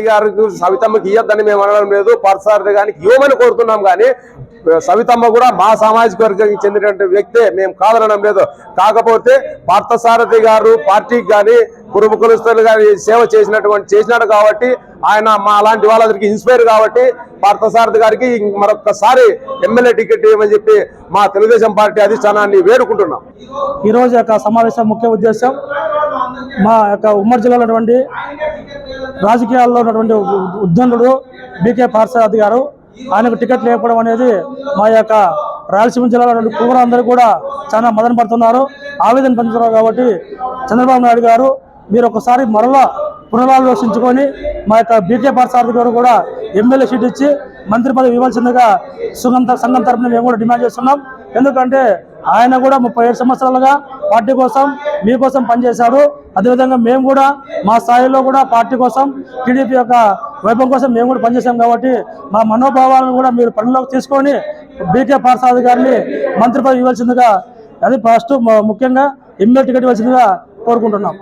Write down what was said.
గారికి సవితమ్మకి ఇవ్వద్దని మేము అనడం లేదు పార్థసారథి గారికి ఇవ్వమని కోరుతున్నాం కానీ సవితమ్మ కూడా మా సామాజిక వర్గానికి చెందినటువంటి వ్యక్తే మేము కాదనడం లేదు. కాకపోతే పార్థసారథి గారు పార్టీకి కానీ కురుబు కులస్తులు గారి సేవ చేసినటువంటి చేసినాడు కాబట్టి ఆయన మా అలాంటి వాళ్ళందరికీ ఇన్స్పైర్ కాబట్టి పార్థసారథి గారికి మరొకసారి ఎమ్మెల్యే టికెట్ ఇవ్వమని చెప్పి మా తెలుగుదేశం పార్టీ అధిష్టానాన్ని వేడుకుంటున్నాం. ఈరోజు యొక్క సమావేశం ముఖ్య ఉద్దేశం మా యొక్క ఉమ్మడి జిల్లాలో రాజకీయాల్లో ఉన్నటువంటి ఉద్దండుడు బీకే పార్సారథి గారు ఆయనకు టికెట్ లేకపోవడం అనేది మా యొక్క రాయలసీమ జిల్లాలో కుమరందరూ కూడా చాలా మదన పడుతున్నారు. ఆవేదన పొందుతున్నారు కాబట్టి చంద్రబాబు నాయుడు గారు మీరు ఒకసారి మరలా పునరాలోచించుకొని మా యొక్క బీకే పార్సారథి గారు కూడా ఎమ్మెల్యే సీట్ ఇచ్చి మంత్రి పదవి ఇవ్వాల్సిందిగా సుగం సంఘం తరఫున మేము కూడా డిమాండ్ చేస్తున్నాం. ఎందుకంటే ఆయన కూడా ముప్పై ఏడు సంవత్సరాలుగా పార్టీ కోసం మీకోసం పనిచేశారు. అదేవిధంగా మేము కూడా మా స్థాయిలో కూడా పార్టీ కోసం టీడీపీ యొక్క వైభవం కోసం మేము కూడా పనిచేశాం కాబట్టి మా మనోభావాలను కూడా మీరు పనిలోకి తీసుకొని బీకే ప్రసాద్ గారిని మంత్రి పదవి ఇవ్వాల్సిందిగా అది ఫస్ట్ ముఖ్యంగా ఎమ్మెల్యే టికెట్ ఇవ్వాల్సిందిగా కోరుకుంటున్నాం.